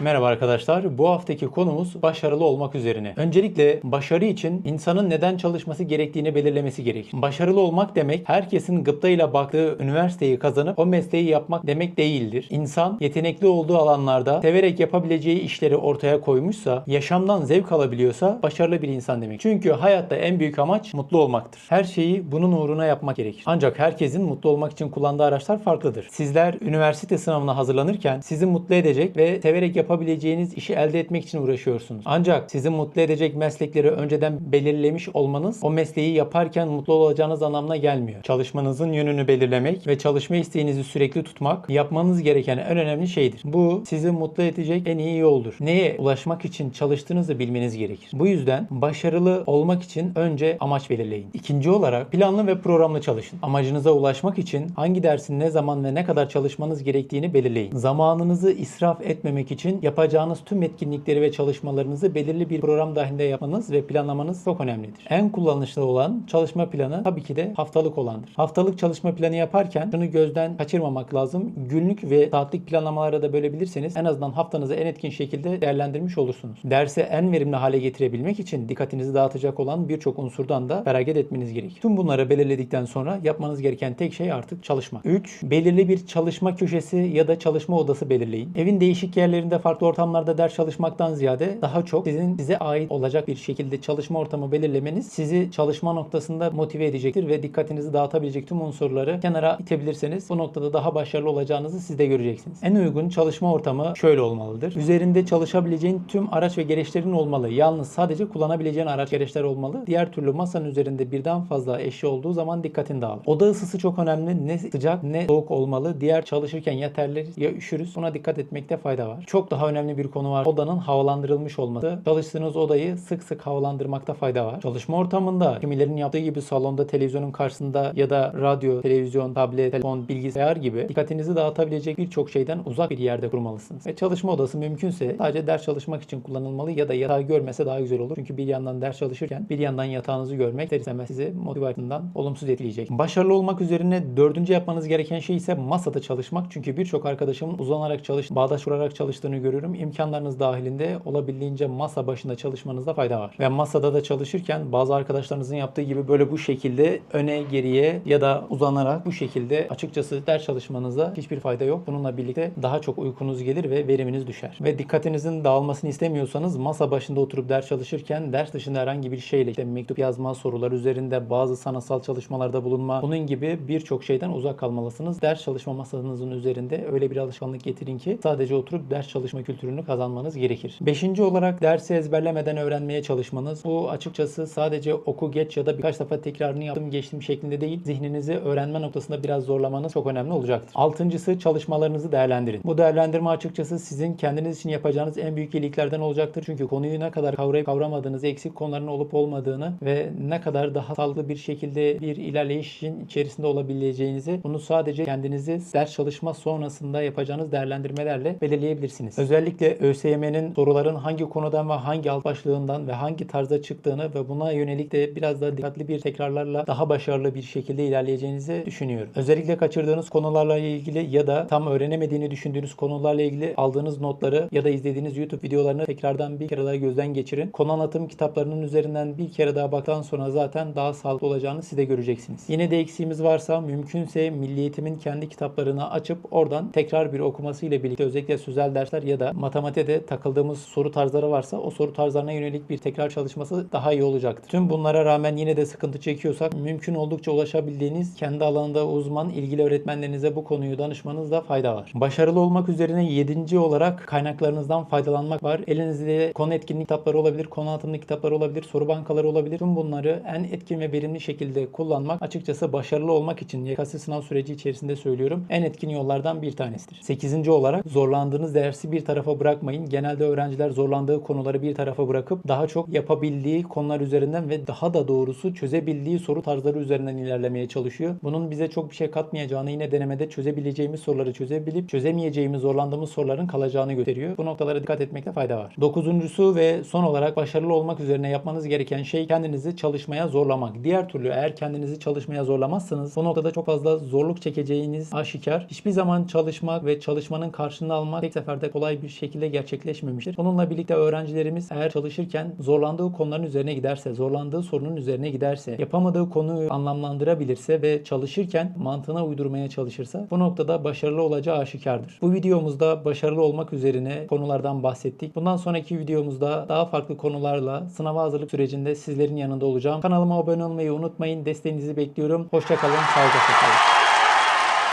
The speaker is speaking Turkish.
Merhaba arkadaşlar. Bu haftaki konumuz başarılı olmak üzerine. Öncelikle başarı için insanın neden çalışması gerektiğini belirlemesi gerekir. Başarılı olmak demek herkesin gıptayla baktığı üniversiteyi kazanıp o mesleği yapmak demek değildir. İnsan yetenekli olduğu alanlarda severek yapabileceği işleri ortaya koymuşsa, yaşamdan zevk alabiliyorsa başarılı bir insan demek. Çünkü hayatta en büyük amaç mutlu olmaktır. Her şeyi bunun uğruna yapmak gerekir. Ancak herkesin mutlu olmak için kullandığı araçlar farklıdır. Sizler üniversite sınavına hazırlanırken sizi mutlu edecek ve severek yapabileceğiniz işi elde etmek için uğraşıyorsunuz. Ancak sizi mutlu edecek meslekleri önceden belirlemiş olmanız o mesleği yaparken mutlu olacağınız anlamına gelmiyor. Çalışmanızın yönünü belirlemek ve çalışma isteğinizi sürekli tutmak yapmanız gereken en önemli şeydir. Bu sizi mutlu edecek en iyi yoldur. Neye ulaşmak için çalıştığınızı bilmeniz gerekir. Bu yüzden başarılı olmak için önce amaç belirleyin. İkinci olarak planlı ve programlı çalışın. Amacınıza ulaşmak için hangi dersin ne zaman ve ne kadar çalışmanız gerektiğini belirleyin. Zamanınızı israf etmemek için yapacağınız tüm etkinlikleri ve çalışmalarınızı belirli bir program dahilinde yapmanız ve planlamanız çok önemlidir. En kullanışlı olan çalışma planı tabii ki de haftalık olandır. Haftalık çalışma planı yaparken şunu gözden kaçırmamak lazım. Günlük ve saatlik planlamalara da bölebilirseniz en azından haftanızı en etkin şekilde değerlendirmiş olursunuz. Dersi en verimli hale getirebilmek için dikkatinizi dağıtacak olan birçok unsurdan da feragat etmeniz gerekir. Tüm bunları belirledikten sonra yapmanız gereken tek şey artık çalışmak. 3. Belirli bir çalışma köşesi ya da çalışma odası belirleyin. Evin değişik yerlerinde farklı ortamlarda ders çalışmaktan ziyade daha çok sizin size ait olacak bir şekilde çalışma ortamı belirlemeniz sizi çalışma noktasında motive edecektir ve dikkatinizi dağıtabilecek tüm unsurları kenara itebilirseniz bu noktada daha başarılı olacağınızı siz de göreceksiniz. En uygun çalışma ortamı şöyle olmalıdır. Üzerinde çalışabileceğin tüm araç ve gereçlerin olmalı. Yalnız sadece kullanabileceğin araç gereçler olmalı. Diğer türlü masanın üzerinde birden fazla eşya olduğu zaman dikkatin dağılır. Oda ısısı çok önemli. Ne sıcak ne soğuk olmalı. Diğer çalışırken ya terleriz ya üşürüz. Buna dikkat etmekte fayda var. Çok daha önemli bir konu var. Odanın havalandırılmış olması. Çalıştığınız odayı sık sık havalandırmakta fayda var. Çalışma ortamında kimilerin yaptığı gibi salonda televizyonun karşısında ya da radyo, televizyon, tablet, telefon, bilgisayar gibi dikkatinizi dağıtabilecek birçok şeyden uzak bir yerde kurmalısınız. Ve çalışma odası mümkünse sadece ders çalışmak için kullanılmalı ya da yatağı görmese daha güzel olur. Çünkü bir yandan ders çalışırken bir yandan yatağınızı görmek ister istemez sizi motivasyondan olumsuz etkileyecek. Başarılı olmak üzerine dördüncü yapmanız gereken şey ise masada çalışmak. Çünkü birçok arkadaşımın uzanarak çalış, bağdaş kurarak çalıştığını görüyorum. İmkanlarınız dahilinde olabildiğince masa başında çalışmanızda fayda var. Ve masada da çalışırken bazı arkadaşlarınızın yaptığı gibi böyle bu şekilde öne geriye ya da uzanarak bu şekilde açıkçası ders çalışmanızda hiçbir fayda yok. Bununla birlikte daha çok uykunuz gelir ve veriminiz düşer. Ve dikkatinizin dağılmasını istemiyorsanız masa başında oturup ders çalışırken ders dışında herhangi bir şeyle işte mektup yazma, sorular üzerinde bazı sanatsal çalışmalarda bulunma bunun gibi birçok şeyden uzak kalmalısınız. Ders çalışma masanızın üzerinde öyle bir alışkanlık getirin ki sadece oturup ders çalışma kültürünü kazanmanız gerekir. Beşinci olarak dersi ezberlemeden öğrenmeye çalışmanız. Bu açıkçası sadece oku geç ya da birkaç defa tekrarını yaptım geçtim şeklinde değil. Zihninizi öğrenme noktasında biraz zorlamanız çok önemli olacaktır. Altıncısı çalışmalarınızı değerlendirin. Bu değerlendirme açıkçası sizin kendiniz için yapacağınız en büyük iyiliklerden olacaktır. Çünkü konuyu ne kadar kavrayıp kavramadığınızı, eksik konuların olup olmadığını ve ne kadar daha sağlıklı bir şekilde bir ilerleyişin içerisinde olabileceğinizi bunu sadece kendinizi ders çalışma sonrasında yapacağınız değerlendirmelerle belirleyebilirsiniz. Özellikle ÖSYM'nin soruların hangi konudan ve hangi alt başlığından ve hangi tarzda çıktığını ve buna yönelik de biraz daha dikkatli bir tekrarlarla daha başarılı bir şekilde ilerleyeceğinizi düşünüyorum. Özellikle kaçırdığınız konularla ilgili ya da tam öğrenemediğini düşündüğünüz konularla ilgili aldığınız notları ya da izlediğiniz YouTube videolarını tekrardan bir kere daha gözden geçirin. Konu anlatım kitaplarının üzerinden bir kere daha baktıktan sonra zaten daha sağlıklı olacağını siz de göreceksiniz. Yine de eksiğimiz varsa mümkünse Milli Eğitim'in kendi kitaplarını açıp oradan tekrar bir okuması ile birlikte özellikle sözel dersler ya da matematikte takıldığımız soru tarzları varsa o soru tarzlarına yönelik bir tekrar çalışması daha iyi olacaktır. Tüm bunlara rağmen yine de sıkıntı çekiyorsak mümkün oldukça ulaşabildiğiniz kendi alanında uzman ilgili öğretmenlerinize bu konuyu danışmanızda fayda var. Başarılı olmak üzerine yedinci olarak kaynaklarınızdan faydalanmak var. Elinizde konu etkinlik kitapları olabilir, konu anlatımlı kitaplar olabilir, soru bankaları olabilir. Tüm bunları en etkin ve verimli şekilde kullanmak açıkçası başarılı olmak için YKS sınav süreci içerisinde söylüyorum en etkin yollardan bir tanesidir. Sekizinci olarak zorlandığınız dersi tarafa bırakmayın. Genelde öğrenciler zorlandığı konuları bir tarafa bırakıp daha çok yapabildiği konular üzerinden ve daha da doğrusu çözebildiği soru tarzları üzerinden ilerlemeye çalışıyor. Bunun bize çok bir şey katmayacağını yine denemede çözebileceğimiz soruları çözebilip çözemeyeceğimiz zorlandığımız soruların kalacağını gösteriyor. Bu noktalara dikkat etmekte fayda var. Dokuzuncusu ve son olarak başarılı olmak üzerine yapmanız gereken şey kendinizi çalışmaya zorlamak. Diğer türlü eğer kendinizi çalışmaya zorlamazsanız bu noktada çok fazla zorluk çekeceğiniz aşikar. Hiçbir zaman çalışmak ve çalışmanın karşılığını almak tek seferde kolay kolay bir şekilde gerçekleşmemiştir. Bununla birlikte öğrencilerimiz eğer çalışırken zorlandığı konuların üzerine giderse, zorlandığı sorunun üzerine giderse, yapamadığı konuyu anlamlandırabilirse ve çalışırken mantığına uydurmaya çalışırsa bu noktada başarılı olacağı aşikardır. Bu videomuzda başarılı olmak üzerine konulardan bahsettik. Bundan sonraki videomuzda daha farklı konularla sınava hazırlık sürecinde sizlerin yanında olacağım. Kanalıma abone olmayı unutmayın. Desteğinizi bekliyorum. Hoşçakalın, sağlıcakla kalın.